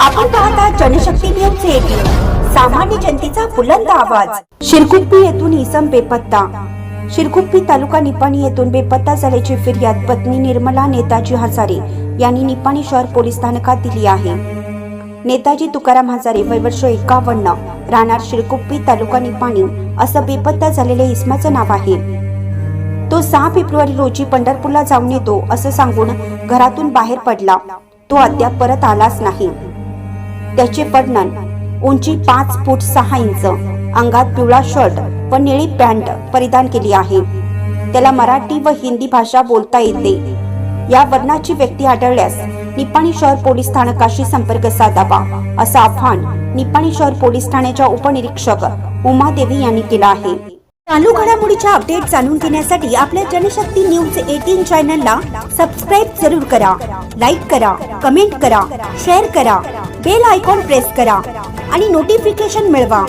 आपण पाहता Janshakti news eighteen सामान्य जनतेचा बुलंद आवाज. शिरकुप्पी येथून इसम बेपत्ता. शिरकुप्पी तालुका निपाणी येथून बेपत्ता झाल्याची फिर्याद पत्नी निर्मला नेताजी हजारे यांनी निपाणी शहर पोलीस स्थानकात दिली आहे. नेताजी तुकाराम हजारे वय वर्ष एकावन्न राहणार शिरकुप्पी तालुका निपाणी असं बेपत्ता झालेल्या इसमाचं नाव आहे. तो सहा फेब्रुवारी रोजी पंढरपूरला जाऊन येतो असं सांगून घरातून बाहेर पडला. तो अद्याप परत आलाच नाही. त्याचे वर्णन उंची पाच फूट सहा इंच अंगात पिवळा शर्ट व निळी पॅन्ट परिधान केली आहे. त्याला मराठी व हिंदी भाषा बोलता येते. या वर्णाची व्यक्ती आढळल्यास निपाणी शहर पोलीस स्थानकाशी संपर्क साधावा असं आव्हान निपाणी शहर पोलीस ठाण्याच्या उपनिरीक्षक उमा देवी यांनी केलं आहे. चालू घडामोडीच्या अपडेट जाणून घेण्यासाठी आपल्या जनशक्ती न्यूज एटीन चॅनलला सबस्क्राईब जरूर करा. लाईक करा कमेंट करा शेअर करा. बेल आयकॉन प्रेस करा आणि नोटिफिकेशन मिळवा.